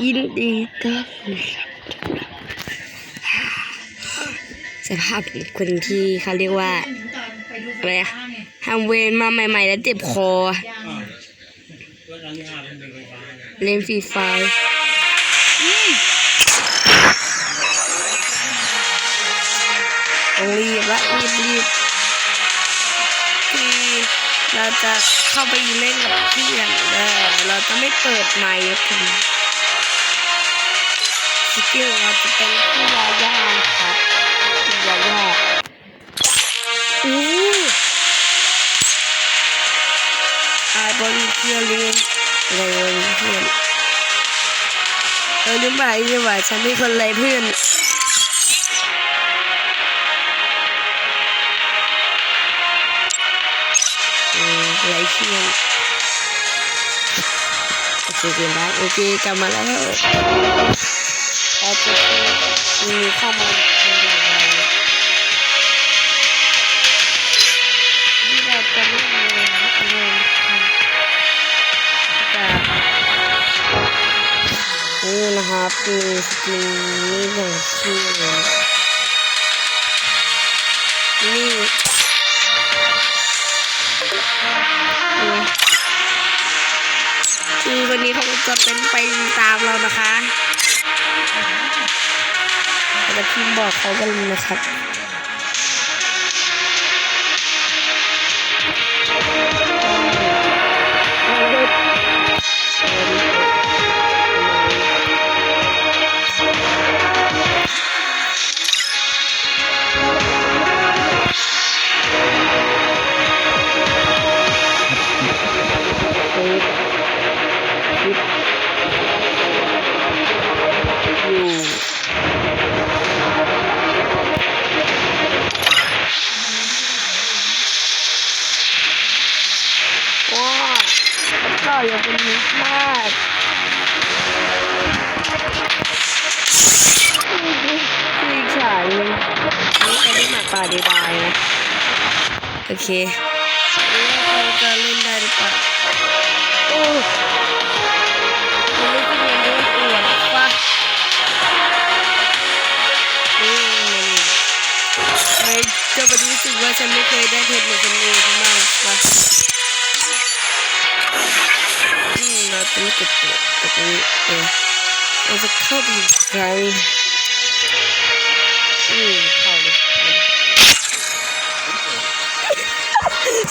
ยินดีต้อนรับสภาพคนที่เขาเรียกว่าอะไรอะทำเวรมาใหม่ ๆ แล้วเจ็บคอ เล่นฟรีไฟต้องรีบละรีบรีบคือเราจะเข้าไปเล่นกับเพื่อนเออเราจะไม่เปิดไมค์คุณ สกิลเราจะเป็นพี่ยาย่าครับพี่ยาย่าอู้ไอ้บอลเทียวเรียนเลยเพื่อนเออลืมไปลืมไปฉันไมีคนไรเพื่อนอืมไรเพื่อนโอเคเกมได้โอเคกลับมาแล้ว เราจะมีข้อมูลที่เราจะไม่เรียนเรียนจากนี่นะครับมีสกินนี่อย่างชื่อเลยนี่คือวันนี้เขาจะเป็นไปตามเรานะคะ จะพิมพ์บอกเขาไปเลยนะครับ ป่าดีบายนะ โอเคเราจะเล่นได้หรือเปล่าโอ้มันไม่ใช่เรื่องอวดว่ะนี่เลยจะมารู้สึกว่าฉันไม่เคยได้เพชรเหมือนคนอื่นมากปะอืมเราต้องกดตัวตรงนี้เออเราจะเข้าไปอีกครั้งอืม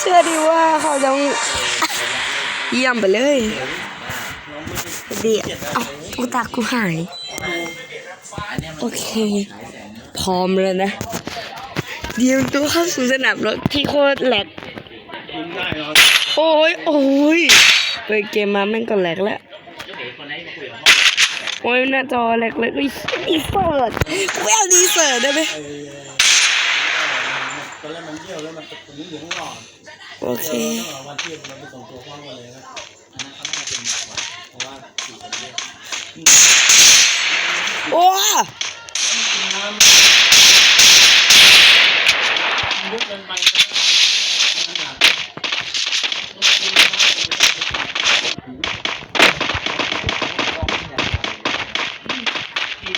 เชื่อดีว่าเขาต้องเยี่ยมไปเลยเดี๋ยวเอ้าตุ๊กตากูหาย โอเค พร้อมแล้วนะเตรียมตัวเข้าสู่สนามรถที่โคตรแหลกโอ้ย โอ้ยเปิดเกมมาแม่งก็แหลกแล้วโอ้ยหน้าจอแหลกเลยอุ้ยดีเสิร์ตไม่เอาดีเสิร์ตได้ไหมตอนแรกมันเยี่ยวแล้วมันตะกุ่มอยู่ข้างนอก โอเคตั้งแต่วันที่มันไปส่งตัวพ่อมาเลยนะอันนั้นเขาน่าจะเป็นหนักกว่าเพราะว่าสี่คนเยอะโอ้น้ำเยอะเกินไปนะมันหนัก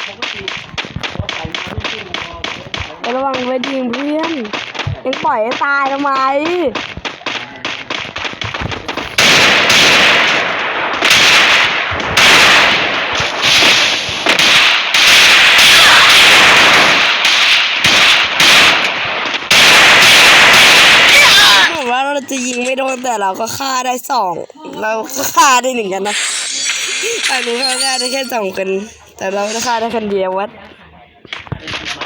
ปกติพอใส่น้ำขึ้นพอระวังไปยิงเพื่อนยังปล่อยให้ตายทำไมผมว่าเราจะยิงไม่โดน แต่เราก็ฆ่าได้สอง เราก็ฆ่าได้หนึ่งกันนะอันนี้เขาฆ่าได้แค่สองคนแต่เราก็ฆ่าได้คนเดียววัด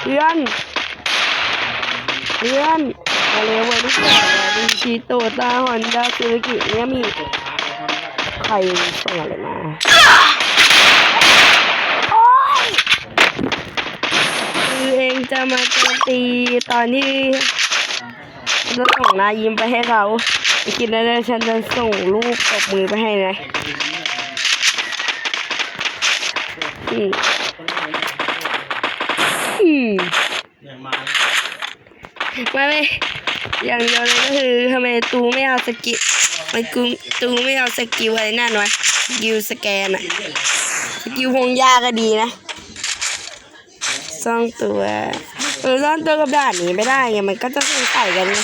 เพื่อนเพื่อนมาเร็ววันนี้ก่นดีชีโตตาฮอนด้าซูซูกิเนี่ยมีใครส่งอะไรมาคือเองจะมาโจมตีตอนที่จะส่งนายิ้มไปให้เขา กินได้เลยฉันจะส่งรูปตบมือไปให้นะอืมอืมเนี่ยมาไม่ไม่อย่างเดียวเลยก็คือทำไมตูไม่เอาสกิลมันกูตูไม่เอาสกิลอะไรนั่นวะสกิลสแกนอะสกิลพงยาก็ดีนะซ่องตัวเออซ่อนตัวกับด่านนี้ไม่ได้ไงมันก็จะใส่กันไง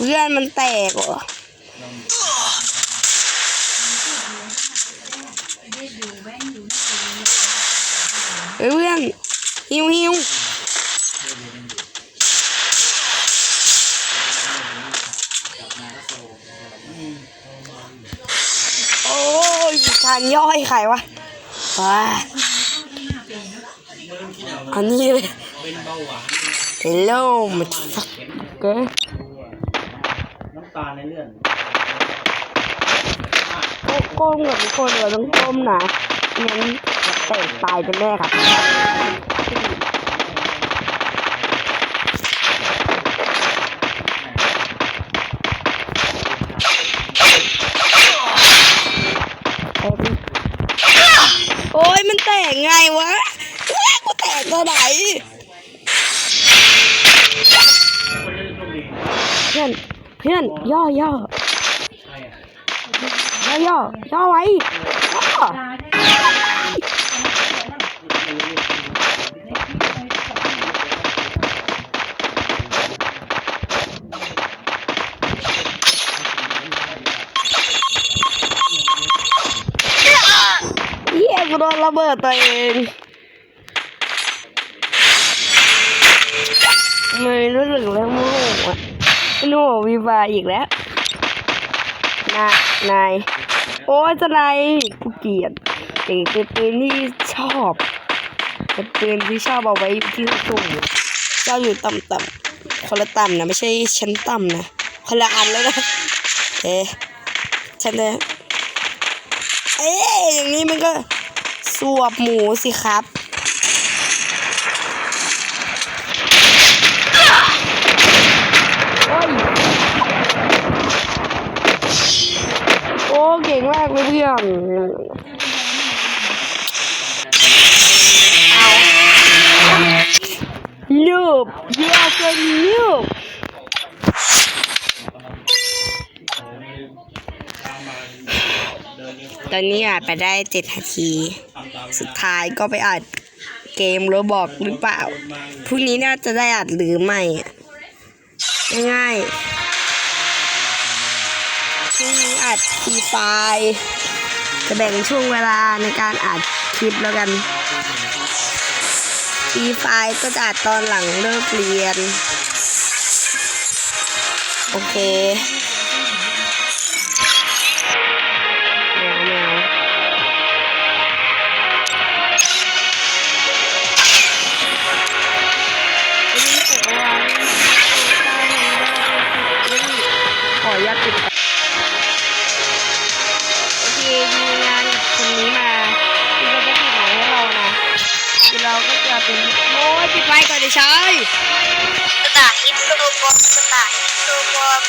เพื่อนมันแตกเหรอเฮ้ยเพื่อนหิวหิวโอ้ยการย่อยไขวะว้าอันนี้เลยเป็นเบาหวาน Hello มันฟักเกอน้ำ ตาลในเลื่อดก้มกับทุกคนเราต้องก้มนะงั้นเตะตายเป็นแน่ครับโอ้ยมันแตกไงวะเอ้ยกูแตกตัวไหน คนเล่นโชคดี เพื่อน เพื่อน ย่อย่อย่อย่อย่อไว้ย่อกูโดนระเบิดตัวเองไม่รู้สึกแล้วมโหอะ โน่วีฟาอีกแล้วนายนายโอ้จะนายกูเกลียดเองเป็นปืนที่ชอบเป็นปืนที่ชอบเอาไว้ที่สูงเจ้าอยู่ต่ำๆคนละต่ำนะไม่ใช่ชั้นต่ำนะคนละอันแล้วนะเอ๊ะฉันเลยเอ๊ะอย่างนี้มันก็สวบหมูสิครับ โอ้ย โอ้ เก่งมากเลยเพื่อนลูบเยสลูบตอนนี้อะไปได้เจ็ดนาที สุดท้ายก็ไปอัดเกมโรบอกหรือเปล่า พรุ่งนี้น่าจะได้อัดหรือไม่ ง่ายๆ ช่วงนี้อัดทีไฟจะแบ่งช่วงเวลาในการอัดคลิปแล้วกันทีไฟก็จะอัดตอนหลังเลิกเรียน โอเค ปิดไฟก่อนเดี๋ยวใช้สตาร์ฮิตโซบอมสตาร์ฮิตโซบอม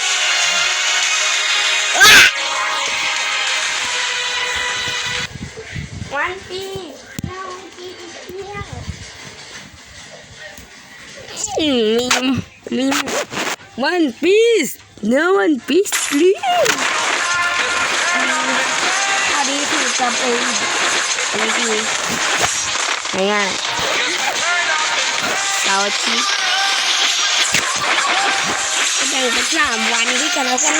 วันปีเรากินเที่ยวอืมมีมวันปีส no one piece please อันนี้คือจะเป็นอันนี้คือง่ายๆเสาร์อาทิตย์ก็แบ่งเป็นสามวันด้วยกันแล้วกัน